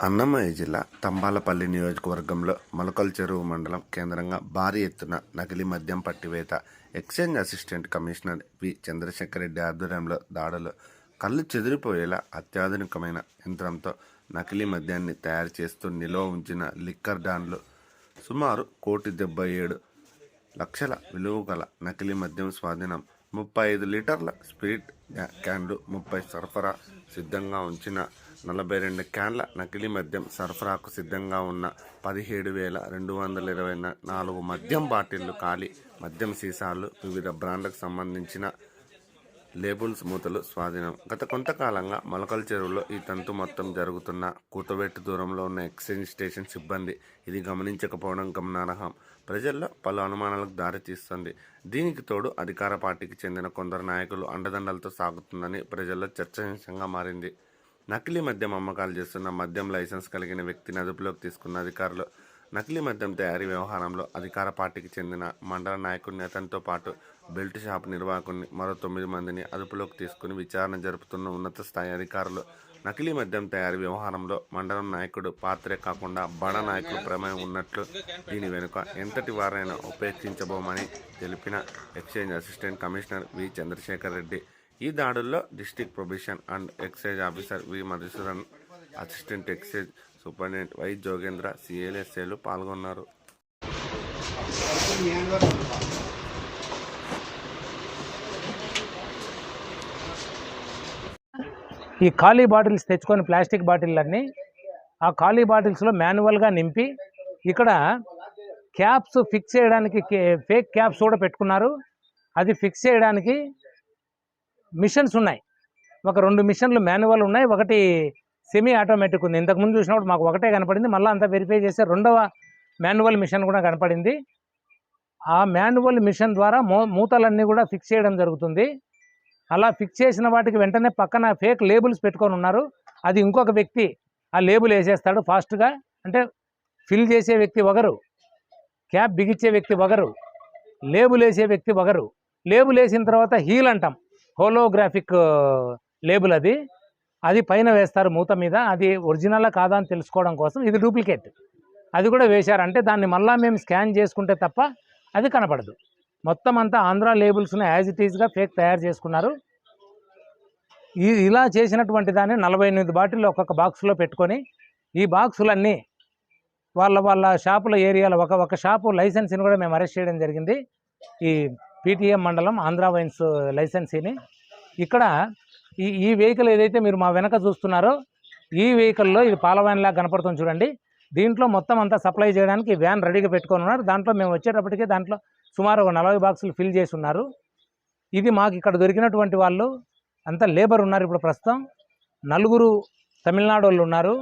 అన్నమయ్య జిల్లా తంబాలపల్లి నియోజకవర్గంలో మొలకల్ చెరువు మండలం కేంద్రంగా భారీ ఎత్తున నకిలీ మద్యం పట్టివేత exchange assistant commissioner V. Chandrashekar Reddy ఆధ్వర్యంలో దాడులు కళ్ళు చెదిరిపోయేలా అత్యాధునికమైన యంత్రంతో నకిలీ మద్యాన్ని తయారు చేస్తూ నిలువ ఉంచిన లిక్కర్ డాన్లు సుమారు కోటి డెబ్బై ఏడు లక్షల విలువ గల నకిలీ మద్యం స్వాధీనం ముప్పై ఐదు లీటర్ల స్పిరిట్ క్యాన్లు ముప్పై సరఫరా సిద్ధంగా ఉంచిన నలభై రెండు క్యాన్ల నకిలీ మద్యం సరఫరాకు సిద్ధంగా ఉన్న పదిహేడు వేల రెండు వందల ఇరవై నాలుగు మద్యం బాటిళ్ళు ఖాళీ మద్యం సీసాలు వివిధ బ్రాండ్లకు సంబంధించిన లేబుల్స్ మూతలు స్వాధీనం. గత కొంతకాలంగా మొలకల చెరువులో ఈ తంతు మొత్తం జరుగుతున్న కూతబెట్టు దూరంలో ఉన్న ఎక్స్చేంజ్ స్టేషన్ సిబ్బంది. ఇది గమనించకపోవడం గమనార్హం. ప్రజల్లో పలు అనుమానాలకు దారితీస్తుంది దీనికి తోడు అధికార పార్టీకి చెందిన కొందరు నాయకులు అండదండలతో సాగుతుందని ప్రజల్లో చర్చనీయాంశంగా మారింది. నకిలీ మద్యం అమ్మకాలు చేస్తున్న మద్యం లైసెన్స్ కలిగిన వ్యక్తిని అదుపులోకి తీసుకున్న అధికారులు నకిలీ మద్యం తయారీ వ్యవహారంలో అధికార పార్టీకి చెందిన మండల నాయకుడిని అతనితో పాటు బెల్ట్ షాప్ నిర్వాహకుడిని మరో తొమ్మిది మందిని అదుపులోకి తీసుకుని విచారణ జరుపుతున్న ఉన్నత స్థాయి అధికారులు నకిలీ మద్యం తయారీ వ్యవహారంలో మండలం నాయకుడు పాత్రే కాకుండా బడ నాయకులు ప్రమేయం ఉన్నట్లు దీని వెనుక ఎంతటి వారైనా ఉపేక్షించబోమని తెలిపిన excise assistant commissioner V Chandrashekar Reddy. ఈ దాడుల్లో district prohibition and excise officer V Madhusudan assistant excise superintendent Y Jogendra సిఎల్ఎస్ఏలు పాల్గొన్నారు. ఈ ఖాళీ బాటిల్స్ తెచ్చుకొని ప్లాస్టిక్ బాటిళ్ళన్నీ ఆ ఖాళీ బాటిల్స్లో మాన్యువల్గా నింపి ఇక్కడ క్యాప్స్ ఫిక్స్ చేయడానికి కే- ఫేక్ క్యాప్స్ కూడా పెట్టుకున్నారు. అది ఫిక్స్ చేయడానికి మిషన్స్ ఉన్నాయి. ఒక రెండు మిషన్లు మాన్యువల్ ఉన్నాయి. ఒకటి సెమీ ఆటోమేటిక్ ఉంది. ఇంతకుముందు చూసినప్పుడు మాకు ఒకటే కనపడింది. మళ్ళీ అంతా వెరిఫై చేస్తే రెండవ మాన్యువల్ మిషన్ కూడా కనపడింది. ఆ మాన్యువల్ మిషన్ ద్వారా మూ మూతలన్నీ కూడా ఫిక్స్ చేయడం జరుగుతుంది. అలా ఫిక్స్ చేసిన వాటికి వెంటనే పక్కన ఫేక్ లేబుల్స్ పెట్టుకొని ఉన్నారు. అది ఇంకొక వ్యక్తి ఆ లేబుల్ వేసేస్తాడు ఫాస్ట్గా. అంటే ఫిల్ చేసే వ్యక్తి ఒకరు క్యాప్ బిగించే వ్యక్తి ఒకరు లేబుల్ వేసే వ్యక్తి ఒకరు. లేబుల్ వేసిన తర్వాత హీల్ అంటాం. హోలోగ్రాఫిక్ లేబుల్ అది. అది పైన వేస్తారు మూత మీద. అది ఒరిజినలా కాదా అని తెలుసుకోవడం కోసం ఇది డూప్లికేట్. అది కూడా వేశారు. అంటే దాన్ని మళ్ళీ మేము స్కాన్ చేసుకుంటే తప్ప అది కనపడదు. మొత్తం అంతా ఆంధ్ర లేబుల్స్ని యాజ్ ఇట్ ఈజ్గా ఫేక్ తయారు చేసుకున్నారు. ఈ ఇలా చేసినటువంటి దాన్ని నలభై ఎనిమిది బాటిల్ ఒక్కొక్క బాక్స్లో పెట్టుకొని ఈ బాక్సులన్నీ వాళ్ళ వాళ్ళ షాపుల ఏరియాలో ఒక ఒక షాపు లైసెన్స్ని కూడా మేము అరెస్ట్ చేయడం జరిగింది. ఈ పీటీఎం మండలం ఆంధ్ర వైన్స్ లైసెన్సీని. ఇక్కడ ఈ ఈ వెహికల్ ఏదైతే మీరు మా వెనక చూస్తున్నారో ఈ వెహికల్లో ఇది పాల లాగా కనపడుతుంది చూడండి. దీంట్లో మొత్తం అంతా సప్లై చేయడానికి ఈ వ్యాన్ రెడీగా పెట్టుకొని ఉన్నారు. దాంట్లో మేము వచ్చేటప్పటికే దాంట్లో సుమారు ఒక నలభై బాక్సులు ఫిల్ చేసి ఉన్నారు. ఇది మాకు ఇక్కడ దొరికినటువంటి వాళ్ళు అంతా లేబర్ ఉన్నారు ఇప్పుడు ప్రస్తుతం. నలుగురు తమిళనాడు వాళ్ళు ఉన్నారు.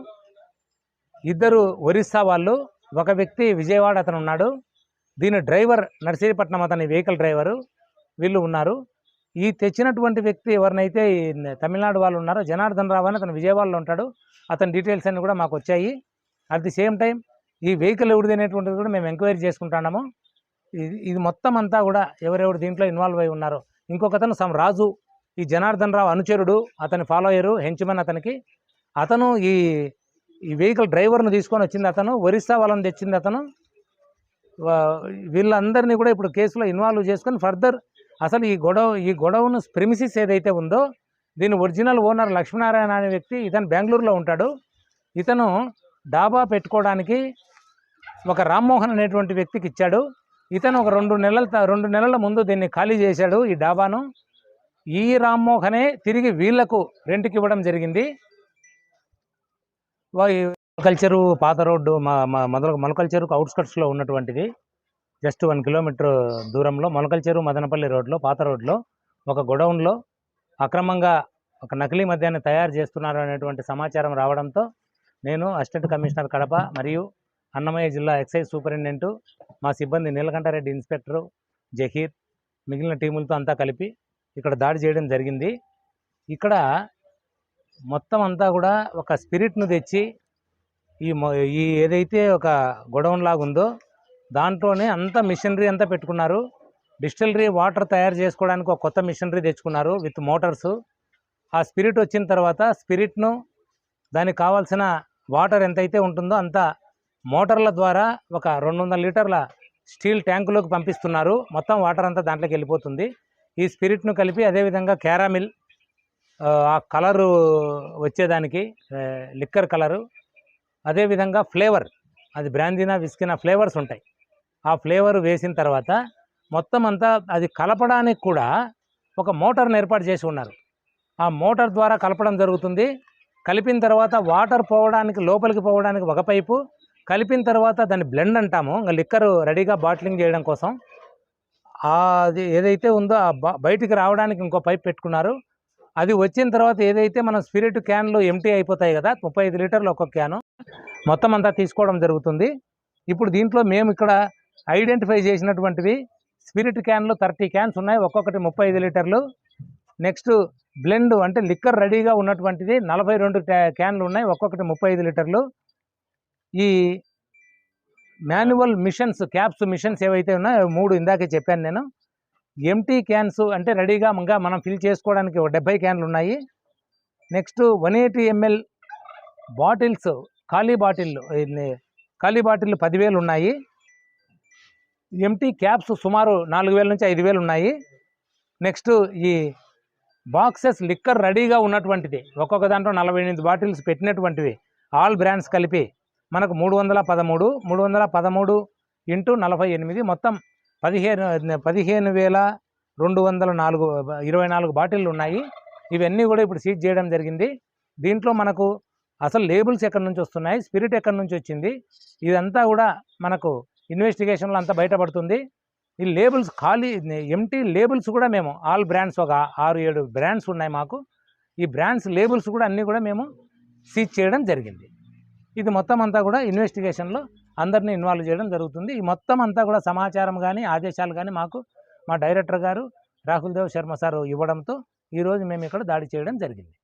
ఇద్దరు ఒరిస్సా వాళ్ళు ఒక వ్యక్తి విజయవాడ అతను ఉన్నాడు. దీని డ్రైవర్ నర్సీపట్నం అతని వెహికల్ డ్రైవరు వీళ్ళు ఉన్నారు. ఈ తెచ్చినటువంటి వ్యక్తి ఎవరినైతే తమిళనాడు వాళ్ళు ఉన్నారో జనార్దన్ రావు అని అతను విజయవాడలో ఉంటాడు. అతని డీటెయిల్స్ అన్నీ కూడా మాకు వచ్చాయి. అట్ ది సేమ్ టైం ఈ వెహికల్ ఎవరిది అనేటువంటిది కూడా మేము ఎంక్వైరీ చేసుకుంటున్నాము. ఇది ఇది మొత్తం అంతా కూడా ఎవరెవరు దీంట్లో ఇన్వాల్వ్ అయి ఉన్నారో. ఇంకొక అతను సమ్ రాజు ఈ జనార్దన్ రావు అనుచరుడు అతని ఫాలో అయ్యారు హెంచ్మెన్ అతనికి. అతను ఈ ఈ వెహికల్ డ్రైవర్ను తీసుకొని వచ్చింది అతను ఒరిస్సా వాళ్ళని తెచ్చింది అతను. వీళ్ళందరినీ కూడా ఇప్పుడు కేసులో ఇన్వాల్వ్ చేసుకొని ఫర్దర్ అసలు ఈ గొడవ ఈ గొడవను ప్రెమిసిస్ ఏదైతే ఉందో దీని ఒరిజినల్ ఓనర్ లక్ష్మీనారాయణ అనే వ్యక్తి ఇతను బెంగళూరులో ఉంటాడు. ఇతను డాబా పెట్టుకోవడానికి ఒక రామ్మోహన్ అనేటువంటి వ్యక్తికి ఇచ్చాడు. ఇతను ఒక రెండు నెలల రెండు నెలల ముందు దీన్ని ఖాళీ చేశాడు ఈ డాబాను. ఈ రామ్మోహనే తిరిగి వీళ్ళకు రెంట్కి ఇవ్వడం జరిగింది. వా- పాత రోడ్డు మా మా మొదల మొలకల్చెరుకు అవుట్స్కట్స్లో ఉన్నటువంటిది. జస్ట్ వన్ కిలోమీటర్ దూరంలో మొలకల్చెరు మదనపల్లి రోడ్లో పాత రోడ్లో ఒక గొడౌన్లో అక్రమంగా ఒక నకిలీ మద్యాన్ని తయారు చేస్తున్నారు అనేటువంటి సమాచారం రావడంతో నేను అసిస్టెంట్ కమిషనర్ కడప మరియు అన్నమయ్య జిల్లా ఎక్సైజ్ సూపరింటెండెంట్ మా సిబ్బంది నీలకంఠారెడ్డి ఇన్స్పెక్టరు జహీర్ మిగిలిన టీములతో అంతా కలిపి ఇక్కడ దాడి చేయడం జరిగింది. ఇక్కడ మొత్తం అంతా కూడా ఒక స్పిరిట్ను తెచ్చి ఈ ఈ ఏదైతే ఒక గొడౌన్ లాగుందో దాంట్లోనే అంత మిషనరీ అంతా పెట్టుకున్నారు. డిస్టిలరీ వాటర్ తయారు చేసుకోవడానికి ఒక కొత్త మిషనరీ తెచ్చుకున్నారు విత్ మోటార్స్. ఆ స్పిరిట్ వచ్చిన తర్వాత స్పిరిట్ను దానికి కావాల్సిన వాటర్ ఎంతైతే ఉంటుందో అంత మోటార్ల ద్వారా ఒక రెండు వందల లీటర్ల స్టీల్ ట్యాంకులోకి పంపిస్తున్నారు. మొత్తం వాటర్ అంతా దాంట్లోకి వెళ్ళిపోతుంది. ఈ స్పిరిట్ను కలిపి అదేవిధంగా క్యారామిల్ ఆ, కలరు వచ్చేదానికి లిక్కర్ కలరు అదేవిధంగా ఫ్లేవర్ అది బ్రాందీనా విస్కినా ఫ్లేవర్స్ ఉంటాయి. ఆ ఫ్లేవర్ వేసిన తర్వాత మొత్తం అంతా అది కలపడానికి కూడా ఒక మోటార్ని ఏర్పాటు చేసి ఉన్నారు. ఆ మోటార్ ద్వారా కలపడం జరుగుతుంది. కలిపిన తర్వాత వాటర్ పోవడానికి లోపలికి పోవడానికి ఒక పైపు కలిపిన తర్వాత దాన్ని బ్లెండ్ అంటాము. ఇంకా లిక్కర్ రెడీగా బాటిలింగ్ చేయడం కోసం. అది ఏదైతే ఉందో ఆ బయటికి రావడానికి ఇంకో పైప్ పెట్టుకున్నారు. అది వచ్చిన తర్వాత ఏదైతే మనం స్పిరిట్ క్యాన్లు ఎంటీ అయిపోతాయి కదా ముప్పై ఐదు లీటర్లు ఒక్కొక్క క్యాను మొత్తం అంతా తీసుకోవడం జరుగుతుంది. ఇప్పుడు దీంట్లో మేము ఇక్కడ ఐడెంటిఫై చేసినటువంటివి. స్పిరిట్ క్యాన్లు థర్టీ క్యాన్స్ ఉన్నాయి. ఒక్కొక్కటి ముప్పై ఐదు లీటర్లు. నెక్స్ట్ బ్లెండ్ అంటే లిక్కర్ రెడీగా ఉన్నటువంటిది నలభై రెండు క్యాన్లు ఉన్నాయి. ఒక్కొక్కటి ముప్పై ఐదు లీటర్లు. ఈ మాన్యువల్ మిషన్స్ క్యాప్స్ మిషన్స్ ఏవైతే ఉన్నాయో మూడు ఇందాకే చెప్పాను నేను. ఎంటీ క్యాన్స్ అంటే రెడీగా ఇంకా మనం ఫిల్ చేసుకోవడానికి ఒక డెబ్బై క్యాన్లు ఉన్నాయి. Next one eighty ML bottles ఖాళీ బాటిల్ ఖాళీ బాటిల్లు పదివేలు ఉన్నాయి. ఎంటీ క్యాప్స్ సుమారు నాలుగు వేల నుంచి ఐదు వేలు ఉన్నాయి. నెక్స్ట్ ఈ బాక్సెస్ లిక్కర్ రెడీగా ఉన్నటువంటిది. ఒక్కొక్క దాంట్లో నలభై ఎనిమిది బాటిల్స్ పెట్టినటువంటివి. ఆల్ బ్రాండ్స్ కలిపి మనకు మూడు వందల పదమూడు మూడు వందల పదమూడు ఇంటూ నలభై ఎనిమిది మొత్తం పదిహేను పదిహేను వేల రెండు వందల నాలుగు ఇరవై నాలుగు బాటిళ్ళు ఉన్నాయి. ఇవన్నీ కూడా ఇప్పుడు సీజ్ చేయడం జరిగింది. దీంట్లో మనకు అసలు లేబుల్స్ ఎక్కడి నుంచి వస్తున్నాయి స్పిరిట్ ఎక్కడి నుంచి వచ్చింది ఇదంతా కూడా మనకు ఇన్వెస్టిగేషన్లో అంతా బయటపడుతుంది. ఈ లేబుల్స్ ఖాళీ ఎంటీ లేబుల్స్ కూడా మేము ఆల్ బ్రాండ్స్ ఒక ఆరు ఏడు బ్రాండ్స్ ఉన్నాయి మాకు. ఈ బ్రాండ్స్ లేబుల్స్ కూడా అన్నీ కూడా మేము సీజ్ చేయడం జరిగింది. ఇది మొత్తం అంతా కూడా ఇన్వెస్టిగేషన్లో అందరినీ ఇన్వాల్వ్ చేయడం జరుగుతుంది. ఈ మొత్తం అంతా కూడా సమాచారం కానీ ఆదేశాలు కానీ మాకు మా డైరెక్టర్ గారు రాహుల్ దేవ్ శర్మ సార్ ఇవ్వడంతో ఈరోజు మేము ఇక్కడ దాడి చేయడం జరిగింది.